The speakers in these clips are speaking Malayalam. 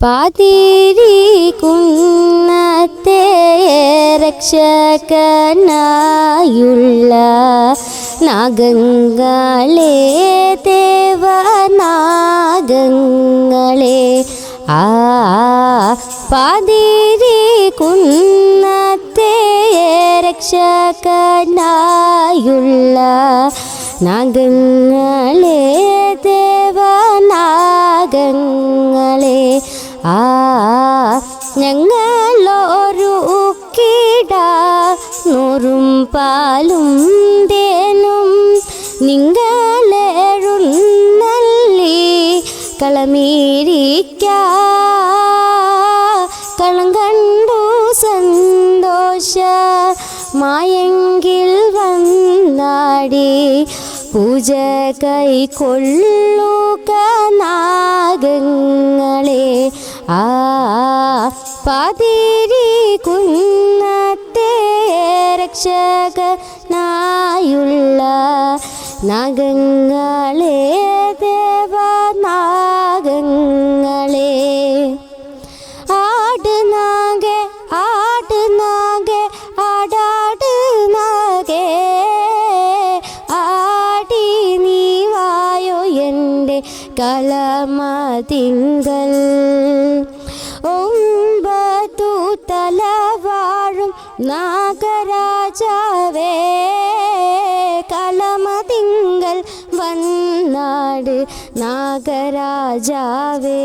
പാതിരി കുന്നത്തെ രക്ഷകനായുള്ള നാഗങ്ങളെ ദേവനാഗങ്ങളെ ആ പാതിരി കുന്നത്തെ രക്ഷകനായുള്ള നാഗങ്ങളെ ദേവനാഗങ്ങളെ ആ ഞങ്ങളൊരു കിട നൂറും പാലും തേനും നിങ്ങളെഴുന്നള്ളി കളമീരിക്ക. കളം കണ്ടു സന്തോഷ മായെങ്കിൽ വന്നാടി. പൂജ കൈക്കൊള്ളുക നാഗങ്ങളെ. പാതിരി കുന്നത്തെ രക്ഷകനായുള്ള നാഗങ്ങളെ എന്റെ കളമതിങ്കൽ ഒമ്പതു തലവാഴും നാഗരാജാവേ കളമതിങ്കൽ വന്നാട് നാഗരാജാവേ.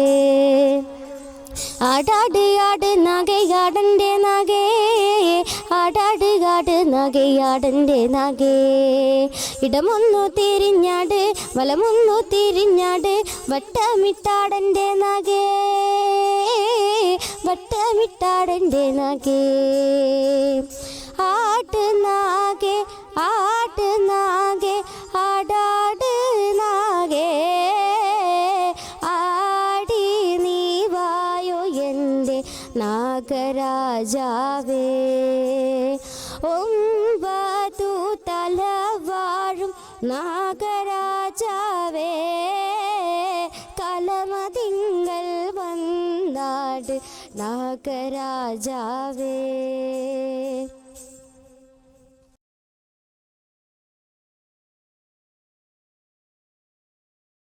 ആടാട് ആട് നഗയാടന്റെ നഗേ ആട് നഗയാടന്റെ നഗേ. ഇടമൊന്നു തിരിഞ്ഞാട് വലമൊന്നു തിരിഞ്ഞാട് വട്ടമിട്ടാടന്റെ നഗേ. വട്ടമിട്ടാടന്റെ നഗേ. ആട്ട് നാഗേ ആട്ട് നാഗേ ആടാട് നാഗേ. ആടി നീ വായോ എന്റെ നാഗരാജാവേ. ഒമ്പതു തലവാഴും നാഗരാജാവേ. കലമതിങ്കൽ വന്നാട് നാഗരാജാവേ.